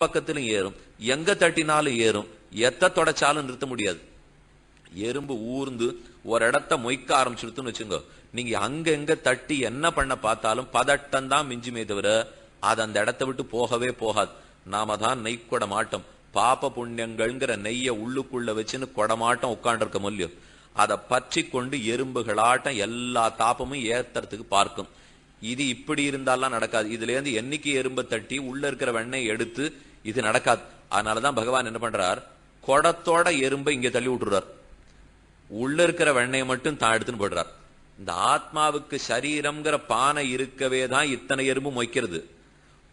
பக்கத்திலும் ஏறும். எங்க தட்டினாலும் ஏறும். எத்த தொடச்சாலும் நிறுத்த முடியாது. எறும்பு ஊர்ந்து ஒரு இடத்த மொய்க்க ஆரம்பிச்சுடுத்துன்னு வச்சுங்க. நீங்க அங்க எங்க தட்டி என்ன பண்ண பார்த்தாலும் பதட்டம் தான் மிஞ்சுமே தவிர அது அந்த இடத்த விட்டு போகவே போகாது. நாம தான் நெய் மாட்டோம். பாப புண்ணியங்கள்ங்கிற நெய்ய உள்ளுக்குள்ள வச்சுன்னு கொடமாட்டம் உட்காண்டிருக்க முடியும். அதை பற்றி கொண்டு எறும்புகளாட்டம் எல்லா தாப்பமும் ஏத்துறதுக்கு பார்க்கும். இது இப்படி இருந்தாலாம் நடக்காது. இதுல இருந்து என்னைக்கு எறும்பை தட்டி உள்ள இருக்கிற வெண்ணெய் எடுத்து இது நடக்காது. அதனாலதான் பகவான் என்ன பண்றார்? குடத்தோட எறும்பை இங்க தள்ளி விட்டுறார் உள்ள இருக்கிற வெண்ணையை மட்டும் தான் எடுத்துன்னு போடுறார் இந்த ஆத்மாவுக்கு சரீரம்ங்கிற பானை இருக்கவே தான் இத்தனை எறும்பு மொய்க்கிறது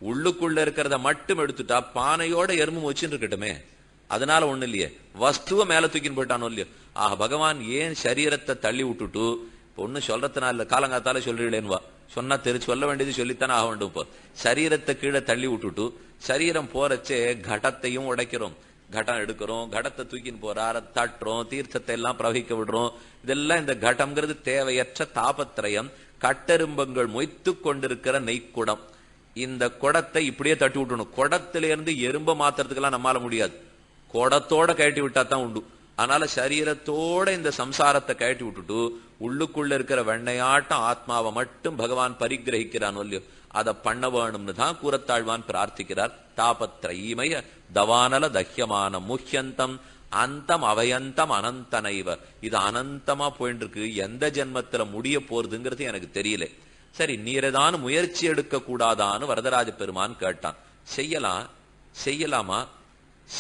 உள்ளுக்குள்ள இருக்கிறத மட்டும் எடுத்துட்டா பானையோட எறும்பு மொச்சுன்னு இருக்கட்டுமே. அதனால ஒண்ணு இல்லையே. வஸ்துவ மேல தூக்கின்னு போயிட்டானோ இல்லையோ. ஆக பகவான் ஏன் சரீரத்தை தள்ளி விட்டுட்டு பொண்ணு சொல்றதுனால இல்ல காலங்காத்தால சொல்றீங்களேன்வா சொன்னா தெரிஞ்சு சொல்ல வேண்டியது சொல்லித்தானே ஆக வேண்டும் இப்போ. சரீரத்தை கீழே தள்ளி விட்டுட்டு சரீரம் போறச்சே கடத்தையும் உடைக்கிறோம். கடம் எடுக்கிறோம் கடத்தை தூக்கின்னு போறார தட்டுறோம் தீர்த்தத்தை எல்லாம் பிரவகிக்க விடுறோம். இதெல்லாம் இந்த கடம்ங்கிறது தேவையற்ற தாபத்திரயம் கட்டெரும்பங்கள் மொய்த்து கொண்டிருக்கிற நெய்க்குடம். இந்த குடத்தை இப்படியே தட்டி விட்டணும். குடத்திலிருந்து எறும்ப மாத்துறதுக்கெல்லாம் நம்மால முடியாது. குடத்தோட கழட்டி விட்டா தான் உண்டு. அதனால சரீரத்தோட இந்த சம்சாரத்தை கழட்டி விட்டுட்டு உள்ளுக்குள்ள இருக்கிற வெண்ணையாட்டம் ஆத்மாவை மட்டும் பகவான் பரிகிரகிக்கிறான் இல்லையோ அதை பண்ண வேணும்னு தான் கூறத்தாழ்வான் பிரார்த்திக்கிறார். தாபத்ரயீமய தவானல தஹ்யமான முஹ்யந்தம் அந்தம் அவயந்தம் அனந்தனைவ. இது அனந்தமா போயிட்டு இருக்கு எந்த ஜென்மத்துல முடிய போறதுங்கிறது எனக்கு தெரியல. சரி நீரதான் முயற்சி எடுக்க கூடாதான்னு வரதராஜ பெருமான் கேட்டான். செய்யலாம் செய்யலாமா?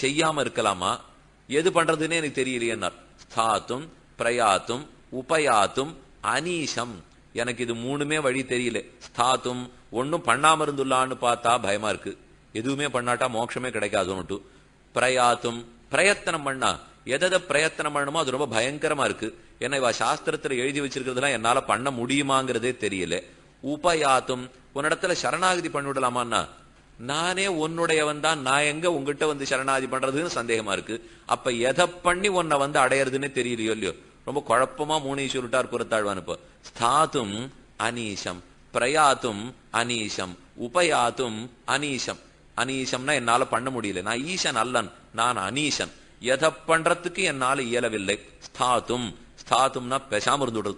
செய்யாம இருக்கலாமா? எது பண்றதுன்னு எனக்கு தெரியலையேன்னார். ஸ்தாத்தும் பிரயாத்தும் உபயாத்தும் அனீஷம். எனக்கு இது மூணுமே வழி தெரியல. ஸ்தாத்தும் ஒன்னும் பண்ணாம இருந்துள்ளான்னு பார்த்தா பயமா இருக்கு. எதுவுமே பண்ணாட்டா மோட்சமே கிடைக்காதுன்னுட்டு பிரயாத்தும் பிரயத்தனம் பண்ணா. எதை பிரயத்தனம் பண்ணணுமோ அது ரொம்ப பயங்கரமா இருக்கு. ஏன்னா இவ சாஸ்திரத்துல எழுதி வச்சிருக்கிறதுலாம் என்னால பண்ண முடியுமாங்கிறதே தெரியல. உபயாத்தும் உன்னிடத்துல சரணாகதி பண்ணிவிடலாமான்னா நானே உன்னுடையவன் தான். நான் எங்க உங்ககிட்ட வந்து சரணாதி பண்றதுன்னு சந்தேகமா இருக்கு. அப்ப எதை பண்ணி உன்னை வந்து அடையறதுன்னு தெரியலையோ இல்லையோ? ரொம்ப குழப்பமா மூணு சொல்லிட்டார் குரத்தாழ்வான் இப்போ. ஸ்தாத்தும் அனீஷம் பிரயாத்தும் அனீஷம் உபயாத்தும் அனீஷம். அனீஷம்னா என்னால பண்ண முடியல. நான் ஈசன் அல்லன் நான் அனீஷன். எதை பண்றதுக்கு என்னால இயலவில்லை. ஸ்தாத்தும் ஸ்தாத்தும்னா பெசாம இருந்துடுறது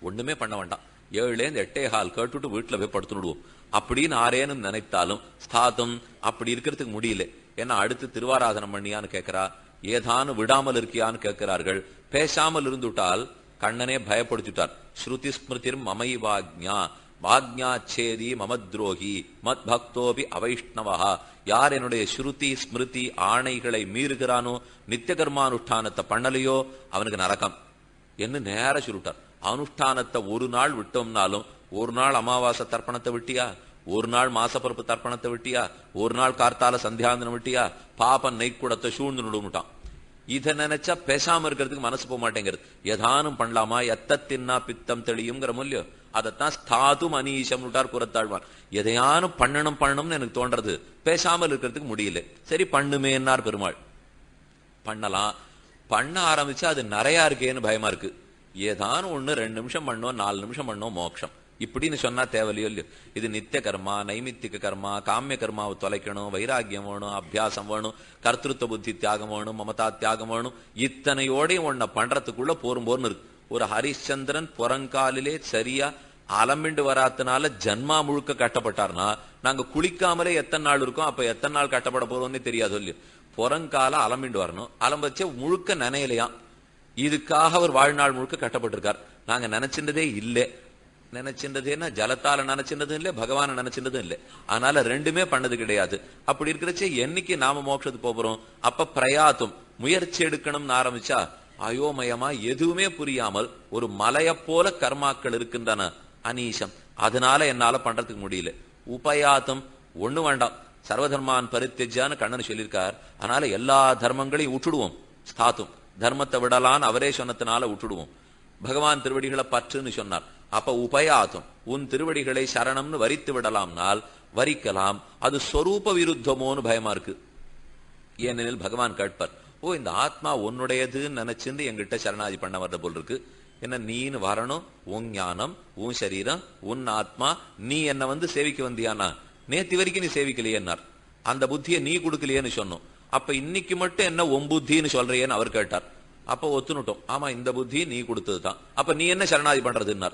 ஒண்ணுமே பண்ண வேண்டாம். ஏழுலேருந்து எட்டே ஹால் கேட்டுட்டு வீட்டுல போய் படுத்துடுவோம். அப்படின்னு ஆரேன்னு நினைத்தாலும் ஸ்தாதும் அப்படி இருக்கிறதுக்கு முடியல. ஏன்னா அடுத்து திருவாராதனம் பண்ணியான்னு கேட்கிறா ஏதானு விடாமல் இருக்கியான்னு கேட்கிறார்கள். பேசாமல் இருந்துட்டால் கண்ணனே பயப்படுத்திட்டார். ஸ்ருதி ஸ்மிருதிர் மமை வாக்ஞா வாக்ஞா சேதி மமத்ரோகி மத் பக்தோபி அவைஷ்ணவா யார் என்னுடைய ஸ்ருதி ஸ்மிருதி ஆணைகளை மீறுகிறானோ நித்திய கர்மானுஷ்டானத்தை பண்ணலையோ அவனுக்கு நரகம். என்று நேர சுருட்டார் அனுஷ்டானத்தை ஒரு நாள் விட்டோம்னாலும் ஒரு நாள் அமாவாசை தர்ப்பணத்தை விட்டியா? ஒரு நாள் மாசப்பரப்பு தர்ப்பணத்தை விட்டியா? ஒரு நாள் கார்த்தால சந்தியாந்தனம் விட்டியா? பாப்பன் நெய்க்குடத்தை சூழ்ந்து நடுமுட்டான் இதை நினைச்சா பேசாம இருக்கிறதுக்கு மனசு போக மாட்டேங்கிறது. எதானும் பண்ணலாமா? எத்த தின்னா பித்தம் தெளியுங்கிற மூலியம் அதைத்தான் ஸ்தாதும் அனீஷம் விட்டார் எதையானும் பண்ணணும் பண்ணணும்னு எனக்கு தோன்றது. பேசாமல் இருக்கிறதுக்கு முடியல. சரி பண்ணுமே என்னார் பெருமாள். பண்ணலாம். பண்ண ஆரம்பிச்சா அது நிறையா இருக்கேன்னு பயமா இருக்கு. ஏதானும் ஒன்று ரெண்டு நிமிஷம் பண்ணோம் நாலு நிமிஷம் பண்ணோம் மோட்சம் இப்படின்னு சொன்னா தேவையில்லையோ இல்லையோ. இது நித்திய கர்மா நைமித்திக கர்மா காமிய கர்மாவை தொலைக்கணும் வைராக்கியம் வேணும் அபியாசம் வேணும் கர்த்திருவ புத்தி தியாகம் வேணும் மமதா தியாகம் வேணும். இத்தனையோடையும் ஒன்ன பண்றதுக்குள்ள போரும் போர்னு இருக்கு. ஒரு ஹரிச்சந்திரன் புறங்காலிலே சரியா அலம்பிண்டு வராதனால ஜன்மா முழுக்க கட்டப்பட்டார்னா நாங்க குளிக்காமலே எத்தனை நாள் இருக்கோம் அப்ப எத்தனை நாள் கட்டப்பட போறோம்னே தெரியாது இல்லையோ. புறங்கால அலம்பிண்டு வரணும். அலம்பச்சே முழுக்க நினையலையாம். இதுக்காக அவர் வாழ்நாள் முழுக்க கட்டப்பட்டிருக்கார். நாங்க நினைச்சின்றதே இல்லை. நினைச்சின்றதுன்னா ஜலத்தால நினைச்சின்றதும் இல்லை பகவான நினைச்சின்றதும் இல்லை. அதனால ரெண்டுமே பண்ணது கிடையாது. அப்படி இருக்கிறச்சே என்னைக்கு நாம மோட்சத்துக்கு போறோம் அப்ப பிரயாத்தும் முயற்சி எடுக்கணும்னு ஆரம்பிச்சா அயோமயமா எதுவுமே புரியாமல் ஒரு மலைய போல கர்மாக்கள் இருக்கின்றன அனீசம் அதனால என்னால பண்றதுக்கு முடியல. உபயாத்தம் ஒண்ணு வேண்டாம். சர்வதர்மான் பரித்தெஜான்னு கண்ணன் சொல்லியிருக்கார். அதனால எல்லா தர்மங்களையும் விட்டுடுவோம். ஸ்தாத்தும் தர்மத்தை விடலான்னு அவரே சொன்னதுனால விட்டுடுவோம். பகவான் திருவடிகளை பற்றுன்னு சொன்னார். அப்ப உபயாதம் உன் திருவடிகளை சரணம்னு வரித்து விடலாம்னால் வரிக்கலாம் அது சொரூப விருத்தமோன்னு பயமா இருக்கு. ஏனெனில் பகவான் கேட்பார் ஓ இந்த ஆத்மா உன்னுடையதுன்னு நினைச்சிருந்து எங்கிட்ட சரணாதி பண்ண வர்ற போல் இருக்கு. என்ன நீன்னு வரணும்? உன் ஞானம் உன் சரீரம் உன் ஆத்மா நீ என்ன வந்து சேவிக்க வந்தியானா? நேத்தி வரைக்கும் நீ சேவிக்கலையேன்னார். அந்த புத்தியை நீ கொடுக்கலையேன்னு சொன்னோம். அப்ப இன்னைக்கு மட்டும் என்ன உன் புத்தின்னு சொல்றியேன்னு அவர் கேட்டார். அப்ப ஒத்துனுட்டோம் ஆமா இந்த புத்தி நீ கொடுத்தது தான் அப்ப நீ என்ன சரணாதி பண்றதுன்னார்.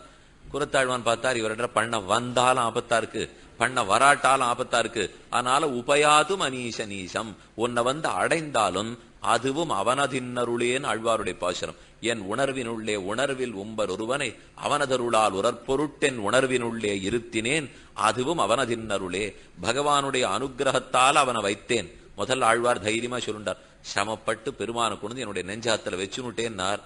குரத்தாழ்வான் பார்த்தார் இவர்கிட்ட பண்ண வந்தாலும் ஆபத்தா இருக்கு. பண்ண வராட்டாலும் ஆபத்தா இருக்கு. அதனால உபயாதும் அனீச நீசம் உன்னை வந்து அடைந்தாலும் அதுவும் அவனதின்னருளேன்னு ஆழ்வாருடைய பாசனம் என் உணர்வினுள்ளே உணர்வில் உம்பர் ஒருவனை அவனதருளால் உரற்பொருட்டென் உணர்வினுள்ளே இருத்தினேன். அதுவும் அவனதின்னருளே. பகவானுடைய அனுகிரகத்தால் அவனை வைத்தேன். முதல் ஆழ்வார் தைரியமா சொல்லுண்டார். சிரமப்பட்டு பெருமான கொண்டு என்னுடைய நெஞ்சாத்துல வச்சுனுட்டேன்னார்.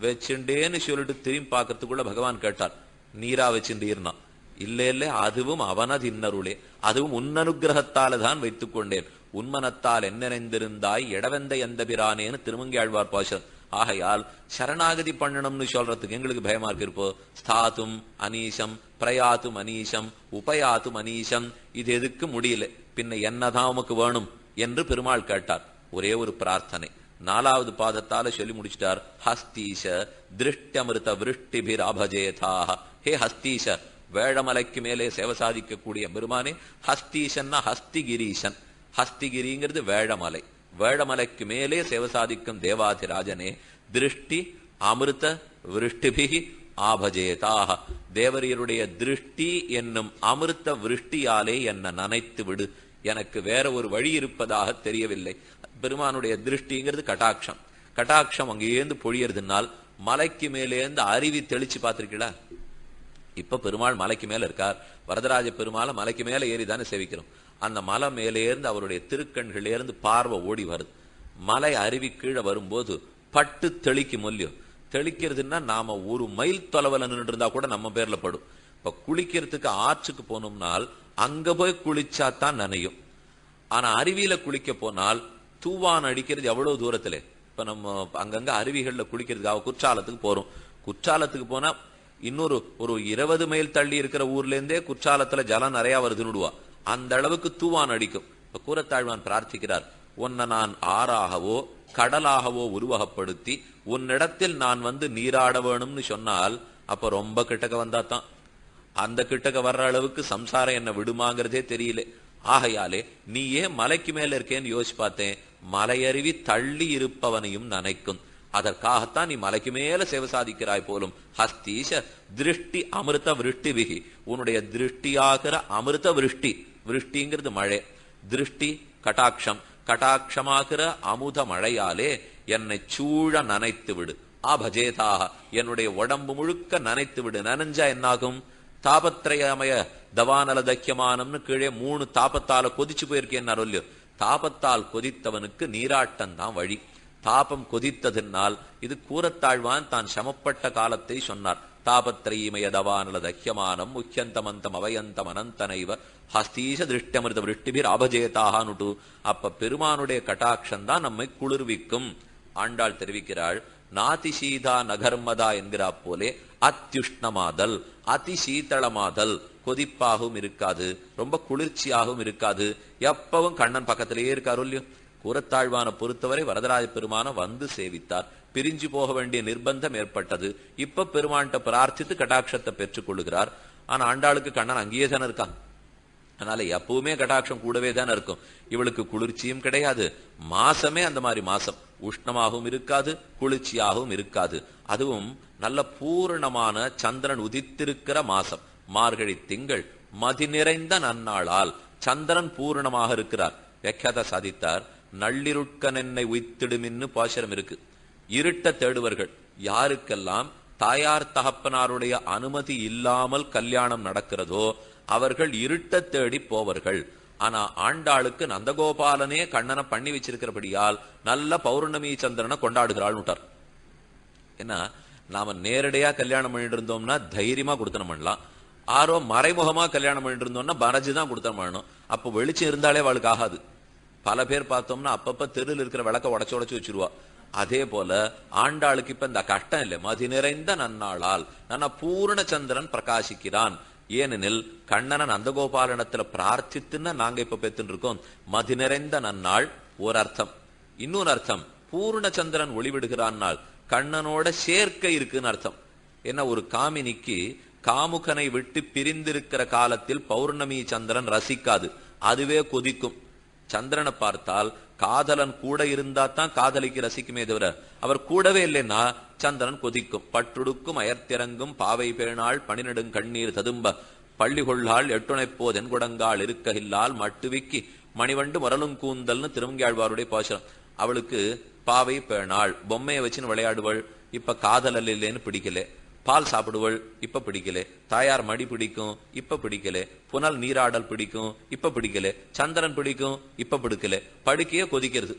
வச்சுண்டேன்னு சொல்லிட்டு திரும்பி பார்க்கறதுக்குள்ள பகவான் கேட்டார். நீரா வச்சுட்டீர்னா இல்ல இல்ல. அதுவும் அவனது இன்னருளே. அதுவும் உன்னனுகிரகத்தால தான் வைத்துக் கொண்டேன். உன்மனத்தால் என்ன நினைந்திருந்தாய் இடவெந்த எந்த பிரானேன்னு திருமங்கி ஆழ்வார் பாசம் ஆகையால் சரணாகதி பண்ணணும்னு சொல்றதுக்கு எங்களுக்கு பயமா இருக்கு. இருப்போ ஸ்தாத்தும் அனீசம் பிரயாத்தும் அனீசம் உபயாத்தும் அனீசம் இது எதுக்கு முடியல. பின்ன என்னதான் உமக்கு வேணும்? என்று பெருமாள் கேட்டார். ஒரே ஒரு பிரார்த்தனை. நாலாவது பாதத்தால சொல்லி முடிச்சிட்டார். ஹஸ்தீஷ திருஷ்டமிருத விருஷ்டிபிர் அபஜேதாக ஹே ஹஸ்தீஷ வேழமலைக்கு மேலே சேவை சாதிக்கக்கூடிய பெருமானே ஹஸ்தீஷன்னா ஹஸ்திகிரீஷன். ஹஸ்திகிரிங்கிறது வேழமலை. வேழமலைக்கு மேலே சேவை சாதிக்கும் தேவாதிராஜனே திருஷ்டி அமிர்த விருஷ்டிபிகி ஆபஜேதாக தேவரியருடைய திருஷ்டி என்னும் அமிர்த விருஷ்டியாலே என்ன நனைத்து விடு எனக்கு வேற ஒரு வழி இருப்பதாக தெரியவில்லை. பெருமானுடைய திருஷ்டிங்கிறது கட்டாட்சம். கட்டாட்சம் அங்கேருந்து பொழியறதுனால் மலைக்கு மேலேருந்து அருவி தெளிச்சு பார்த்திருக்கீங்களா? இப்ப பெருமாள் மலைக்கு மேல இருக்கார். வரதராஜ பெருமாளை மலைக்கு மேல ஏறி தானே சேவிக்கிறோம். அந்த மலை மேலேருந்து அவருடைய திருக்கண்களிலிருந்து பார்வை ஓடி வருது. மலை அருவி கீழே வரும்போது பட்டு தெளிக்கும் மொல்லியம் தெளிக்கிறதுன்னா நாம ஒரு மைல் தொலைவில் நின்று இருந்தா கூட நம்ம பேர்ல படும். இப்ப குளிக்கிறதுக்கு ஆற்றுக்கு போனோம்னால் அங்க போய் குளிச்சா தான் நனையும். ஆனா அருவியில குளிக்க போனால் தூவான் அடிக்கிறது எவ்வளவு தூரத்துல? இப்ப நம்ம அங்கங்க அருவிகள்ல குளிக்கிறதுக்காக குற்றாலத்துக்கு போறோம். குற்றாலத்துக்கு போனா இன்னொரு ஒரு இருபது மைல் தள்ளி இருக்கிற ஊர்ல இருந்தே குற்றாலத்துல ஜலம் நிறைய வருதுன்னுடுவா. அந்த அளவுக்கு தூவான் அடிக்கும். இப்ப கூரத்தாழ்வான் பிரார்த்திக்கிறார் உன்னை நான் ஆறாகவோ கடலாகவோ உருவகப்படுத்தி உன்னிடத்தில் நான் வந்து நீராட வேணும்னு சொன்னால் அப்ப ரொம்ப கிட்டக்க வந்தா தான் அந்த கிட்டக்க வர்ற அளவுக்கு சம்சாரம் என்ன விடுமாங்கிறதே தெரியல. ஆகையாலே நீ ஏன் மலைக்கு மேல இருக்கேன்னு யோசிச்சு பார்த்தேன். மலையருவி தள்ளி இருப்பவனையும் நனைக்கும். அதற்காகத்தான் நீ மலைக்கு மேல சேவை சாதிக்கிறாய் போலும். ஹஸ்தீஷ திருஷ்டி அமிர்த விருஷ்டி விகி உன்னுடைய திருஷ்டியாகிற அமிர்த விருஷ்டி. விருஷ்டிங்கிறது மழை. திருஷ்டி கட்டாட்சம். கட்டாட்சமாகிற அமுத மழையாலே என்னை சூழ நனைத்து விடு ஆபஜேதாக என்னுடைய உடம்பு முழுக்க நனைத்து விடு நனைஞ்சா என்னாகும்? தாபத்திரயமய தவானல தக்கியமானம்னு கீழே மூணு தாபத்தால கொதிச்சு போயிருக்கேன் இல்லையோ தாபத்தால் கொதித்தவனுக்கு நீராட்டம் தான் வழி. தாபம் கொதித்ததினால் இது கூறத்தாழ்வான் தான் சமப்பட்ட காலத்தை சொன்னார். தாபத்திரயமய தவானல தக்கியமானம் முக்கியந்தமந்தம் அவயந்தம் அனந்தனைவ ஹஸ்தீச திருஷ்டமிருத விருஷ்டிபிர் அபஜேதாகனுட்டு அப்ப பெருமானுடைய கட்டாட்சம் தான் நம்மை குளிர்விக்கும். ஆண்டாள் தெரிவிக்கிறாள் நாதிசீதா நகர்மதா என்கிறா போலே அத்தியுஷ்ணமாதல் அதி சீத்தளமாதல் கொதிப்பாகவும் இருக்காது ரொம்ப குளிர்ச்சியாகவும் இருக்காது. எப்பவும் கண்ணன் பக்கத்திலேயே இருக்காரு இல்லையோ? கூறத்தாழ்வான பொறுத்தவரை வரதராஜ பெருமான வந்து சேவித்தார். பிரிஞ்சு போக வேண்டிய நிர்பந்தம் ஏற்பட்டது. இப்ப பெருமான்கிட்ட பிரார்த்தித்து கட்டாட்சத்தை பெற்றுக் கொள்ளுகிறார். ஆனா ஆண்டாளுக்கு கண்ணன் அங்கேயே தானே இருக்கான். அதனால எப்பவுமே கடாட்சம் கூடவே தானே இருக்கும். இவளுக்கு குளிர்ச்சியும் கிடையாது. மாசமே அந்த மாதிரி மாசம். உஷ்ணமாகவும் இருக்காது குளிர்ச்சியாகவும் இருக்காது. அதுவும் நல்ல பூரணமான சந்திரன் உதித்திருக்கிற மாசம். மார்கழி திங்கள் மதி நிறைந்த நன்னாளால் சந்திரன் பூரணமாக இருக்கிறார். வியாக்கியாத சாதித்தார்? நள்ளிருட்கன் என்னை உய்த்திடுமின்னு பாசரம் இருக்கு. இருட்ட தேடுவர்கள். யாருக்கெல்லாம் தாயார் தகப்பனாருடைய அனுமதி இல்லாமல் கல்யாணம் நடக்கிறதோ அவர்கள் இருட்ட தேடி போவர்கள். ஆனா ஆண்டாளுக்கு நந்தகோபாலனே கண்ணனை பண்ணி வச்சிருக்கிறபடியால் நல்ல பௌர்ணமி சந்திரனை கொண்டாடுகிறாள் ஏன்னா நாம நேரடியா கல்யாணம் பண்ணிட்டு இருந்தோம்னா தைரியமா கொடுத்தனம் பண்ணலாம். ஆரோ மறைமுகமா கல்யாணம் பண்ணிட்டு இருந்தோம்னா பரஜு தான் கொடுத்தனம் பண்ணணும். அப்ப வெளிச்சம் இருந்தாலே அவளுக்கு ஆகாது. பல பேர் பார்த்தோம்னா அப்பப்ப தெருவில் இருக்கிற விளக்க உடச்சு உடச்சு வச்சிருவா. அதே போல ஆண்டாளுக்கு இப்ப இந்த கஷ்டம் இல்லை. மதி நிறைந்த நன்னாளால் நன்ன பூர்ண சந்திரன் பிரகாசிக்கிறான். ஏனெனில் கண்ணனை நந்தகோபாலனத்துல பிரார்த்தித்துன்னு நாங்க இப்ப பெத்துட்டு இருக்கோம் மதி நிறைந்த நன்னாள் ஒரு அர்த்தம் இன்னொரு அர்த்தம் பூர்ண சந்திரன் ஒளிவிடுகிறான் கண்ணனோட சேர்க்கை இருக்குன்னு அர்த்தம். என்ன ஒரு காமினிக்கு காமுகனை விட்டு பிரிந்திருக்கிற காலத்தில் பௌர்ணமி சந்திரன் ரசிக்காது. அதுவே கொதிக்கும். சந்திரனை பார்த்தால் காதலன் கூட இருந்தா தான் காதலிக்கு ரசிக்குமே தவிர அவர் கூடவே இல்லைன்னா சந்திரன் கொதிக்கும். பற்றுடுக்கும் அயர்த்திறங்கும் பாவை பேணாள் பனிநெடுங் கண்ணீர் ததும்ப பள்ளி கொள்ளாள் எட்டுணைப்போது என்குடங்கால் இருக்ககில்லால் மட்டுவிக்கி மணிவண்டு மரலும் கூந்தல்னு திருமங்கியாழ்வாருடைய பாசனம் அவளுக்கு பாவை பேணாள் பொம்மையை வச்சுன்னு விளையாடுவள் இப்ப காதல் இல்லைன்னு பிடிக்கல. பால் சாப்பிடுவள் இப்ப பிடிக்கல. தாயார் மடி பிடிக்கும் இப்ப பிடிக்கல. புனல் நீராடல் பிடிக்கும் இப்ப பிடிக்கல. சந்திரன் பிடிக்கும் இப்ப பிடிக்கல. படுக்கையே கொதிக்கிறது.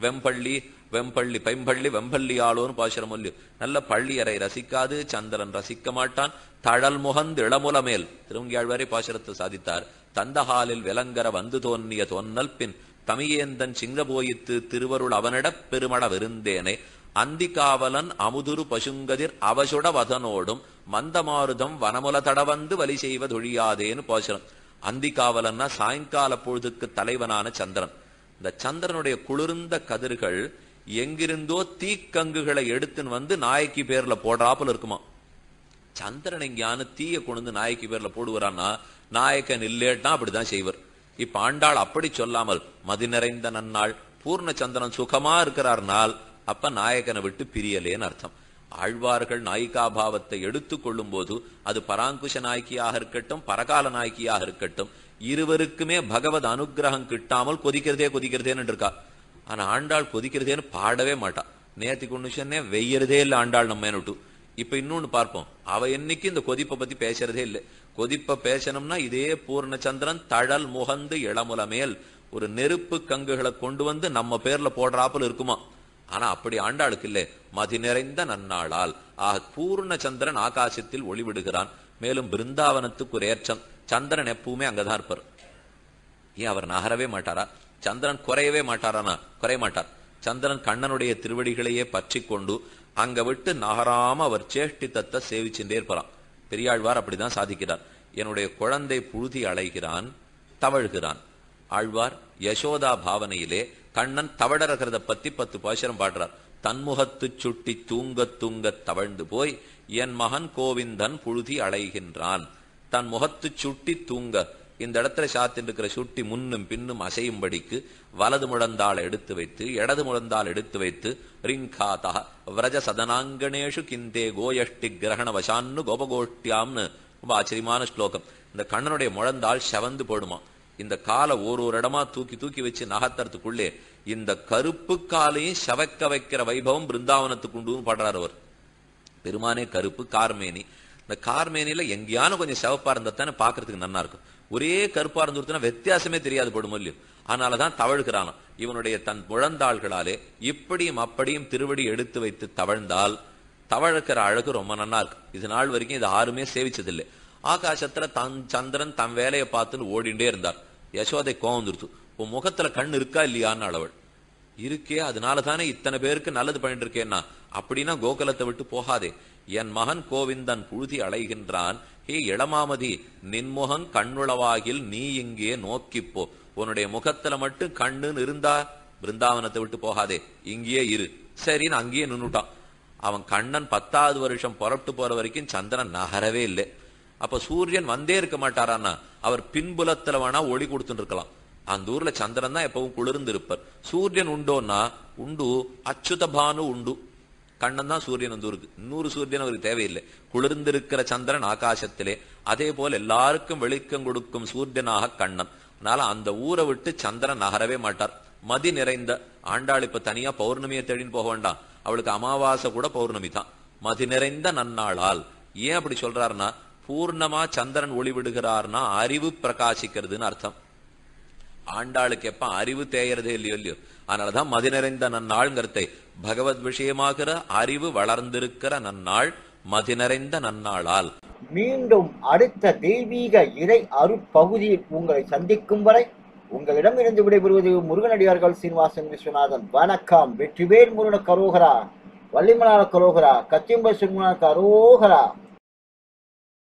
வெம்பள்ளி வெம்பள்ளி பெம்பள்ளி வெம்பள்ளி ஆளோன்னு பாசுரம் சொல்லு. நல்ல பள்ளியரை ரசிக்காது சந்திரன் ரசிக்க மாட்டான். தழல் முகந்து இளமுலமேல் திருவங்கியாழ்வாரே பாசுரத்தை சாதித்தார். தந்தஹாலில் விலங்கர வந்து தோன்றிய தோன்னல் பின். தமியேந்தன் சிங்கபோயித்து திருவருள் அவனிடப் பெருமட விருந்தேனே. அந்திகாவலன் அமுதுரு பசுங்கதிர் அவசுட வதனோடும் மந்தமாருதம் வனமுல தடவந்து வலி செய்வதொழியாதேன்னு பாசுரம் அந்திகாவலன்னா சாயங்கால பொழுதுக்கு தலைவனான சந்திரன். இந்த சந்திரனுடைய குளிர்ந்த கதிர்கள் எங்கிருந்தோ தீக்கங்குகளை எடுத்துன்னு வந்து நாய்க்கு பேர்ல போடுறாப்புல இருக்குமா. சந்திரன் எங்கேயானு தீய கொண்டு நாய்க்கு பேர்ல போடுவாரான்னா நாயக்கன் இல்லேட்டா அப்படிதான் செய்வர். இப்ப ஆண்டாள் அப்படி சொல்லாமல் மதி நிறைந்த நன்னாள் பூர்ண சந்திரன் சுகமா இருக்கிறார்னால் அப்ப நாயகனை விட்டு பிரியலேன்னு அர்த்தம். ஆழ்வார்கள் நாயிகாபாவத்தை எடுத்துக் கொள்ளும் போது அது பராங்குஷ நாயக்கியாக இருக்கட்டும் பரகால நாயக்கியாக இருக்கட்டும் இருவருக்குமே பகவத் அனுகிரகம் கிட்டாமல் கொதிக்கிறதே கொதிக்கிறதேன்னு இருக்கா ஆனா ஆண்டாள் கொதிக்கிறதேன்னு பாடவே மாட்டா. நேத்தி கொண்டு சொன்னேன் வெய்யறதே இல்லை ஆண்டாள் நம்ம என்னட்டு இப்ப இன்னொன்னு பார்ப்போம். அவ என்னைக்கு இந்த கொதிப்பை பத்தி பேசுறதே இல்லை. கொதிப்பை பேசணும்னா இதே பூர்ணச்சந்திரன் தழல் முகந்து இளமுல மேல் ஒரு நெருப்பு கங்குகளை கொண்டு வந்து நம்ம பேர்ல போடுறாப்புல இருக்குமா? ஆனா அப்படி ஆண்டாளுக்கு இல்லை மதி நிறைந்த நன்னாளால். ஆக பூர்ண சந்திரன் ஆகாசத்தில் ஒளிவிடுகிறான். மேலும் பிருந்தாவனத்துக்கு ஒரு ஏற்றம். சந்திரன் எப்பவுமே அங்கதான் இருப்பார். ஏன் அவர் நகரவே மாட்டாரா? சந்திரன் குறையவே மாட்டாரானா? குறைய மாட்டார். சந்திரன் கண்ணனுடைய திருவடிகளையே பற்றி கொண்டு அங்க விட்டு நகராம அவர் சேஷ்டித்தத்தை சேவிச்சுட்டே இருப்பாராம். பெரியாழ்வார் அப்படிதான் சாதிக்கிறார். என்னுடைய குழந்தை புழுதி அலைகிறான் தவழ்கிறான். ஆழ்வார் யசோதா பாவனையிலே கண்ணன் தவழறகிறத பத்தி பத்து பாசுரம் பாடுறார். தன்முகத்து சுட்டி தூங்க தூங்க தவழ்ந்து போய் என் மகன் கோவிந்தன் புழுதி அலைகின்றான். தன் முகத்து சுட்டி தூங்க இந்த இடத்துல சாத்திட்டு இருக்கிற சுட்டி முன்னும் பின்னும் அசையும்படிக்கு வலது முழந்தால் எடுத்து வைத்து இடது முழந்தால் எடுத்து வைத்து ரிங்காதா விரஜ சதனாங்கணேஷு கிந்தே கோயஷ்டி கிரகண வசான்னு கோபகோஷ்டியாம்னு ரொம்ப ஆச்சரியமான ஸ்லோகம். இந்த கண்ணனுடைய முழந்தாள் செவந்து போடுமா. இந்த காலை ஒரு ஒரு இடமா தூக்கி தூக்கி வச்சு நகர்த்தறதுக்குள்ளே இந்த கருப்பு காலையும் செவக்க வைக்கிற வைபவம் பிருந்தாவனத்துக்கு உண்டு பாடுறார் அவர். பெருமானே கருப்பு கார்மேனி. இந்த கார்மேனியில எங்கேயானு கொஞ்சம் சிவப்பா இருந்தா தானே பாக்குறதுக்கு நல்லா இருக்கும். ஒரே கருப்பா இருந்துருத்துனா வித்தியாசமே தெரியாது படும் இல்லையோ அதனாலதான் தவழ்கிறான் இவனுடைய தன் முழந்தாள்களாலே இப்படியும் அப்படியும் திருவடி எடுத்து வைத்து தவழ்ந்தால் தவழக்கிற அழகு ரொம்ப நல்லா இருக்கு இது நாள் வரைக்கும் இது யாருமே சேவிச்சதில்லை. ஆகாசத்துல தன் சந்திரன் தன் வேலையை பார்த்துன்னு ஓடிண்டே இருந்தார். யசோதை கோவம் வந்துருச்சு உன் முகத்துல கண் இருக்கா இல்லையான்னு அளவள் இருக்கே அதனால தானே இத்தனை பேருக்கு நல்லது பண்ணிட்டு இருக்கேன்னா அப்படின்னா கோகுலத்தை விட்டு போகாதே. என் மகன் கோவிந்தன் புழுதி அலைகின்றான் ஹே இளமாமதி நின்முகம் கண்ணுளவாகில் நீ இங்கே நோக்கிப்போ உன்னுடைய முகத்துல மட்டும் கண்ணுன்னு இருந்தா பிருந்தாவனத்தை விட்டு போகாதே. இங்கேயே இரு. சரின்னு அங்கேயே நின்னுட்டான். அவன் கண்ணன் பத்தாவது வருஷம் புறப்பட்டு போற வரைக்கும் சந்திரன் நகரவே இல்லை. அப்ப சூரியன் வந்தே இருக்க மாட்டாரான்னா அவர் பின்புலத்துல வேணா ஒளி கொடுத்துட்டு இருக்கலாம் அந்த ஊர்ல சந்திரன் தான் எப்பவும் குளிர்ந்து இருப்பார் சூரியன் உண்டோன்னா உண்டு அச்சுத பானு உண்டு. கண்ணன் தான் சூரியன் வந்து இருக்கு இன்னொரு சூரியன் அவருக்கு தேவையில்லை. குளிர்ந்திருக்கிற சந்திரன் ஆகாசத்திலே. அதே போல எல்லாருக்கும் வெளிக்கம் கொடுக்கும் சூரியனாக கண்ணன். அதனால அந்த ஊரை விட்டு சந்திரன் நகரவே மாட்டார். மதி நிறைந்த ஆண்டாள் இப்ப தனியா பௌர்ணமியை தேடின்னு போக வேண்டாம். அவளுக்கு அமாவாசை கூட பௌர்ணமி தான். மதி நிறைந்த நன்னாளால். ஏன் அப்படி சொல்றாருன்னா பூர்ணமா சந்திரன் ஒளிவிடுகிறார்னா அறிவு பிரகாசிக்கிறதுன்னு அர்த்தம். ஆண்டாளுக்கு எப்ப அறிவு தேயறதே இல்லையோ இல்லையோ. அதனாலதான் மதி நிறைந்த நன்னாள்ங்கிறதை. பகவத் விஷயமாகிற அறிவு வளர்ந்திருக்கிற நன்னாள் மதி நிறைந்த நன்னாளால். மீண்டும் அடுத்த தெய்வீக இறை அருட்பகுதியில் உங்களை சந்திக்கும் வரை உங்களிடமிருந்து விடைபெறுவது முருகனடியார்கள் சீனிவாசன் விஸ்வநாதன். வணக்கம். வெற்றிவேல் முருகன கரோகரா வள்ளிமலான கரோகரா கத்தியம்ப சுகுண கரோகரா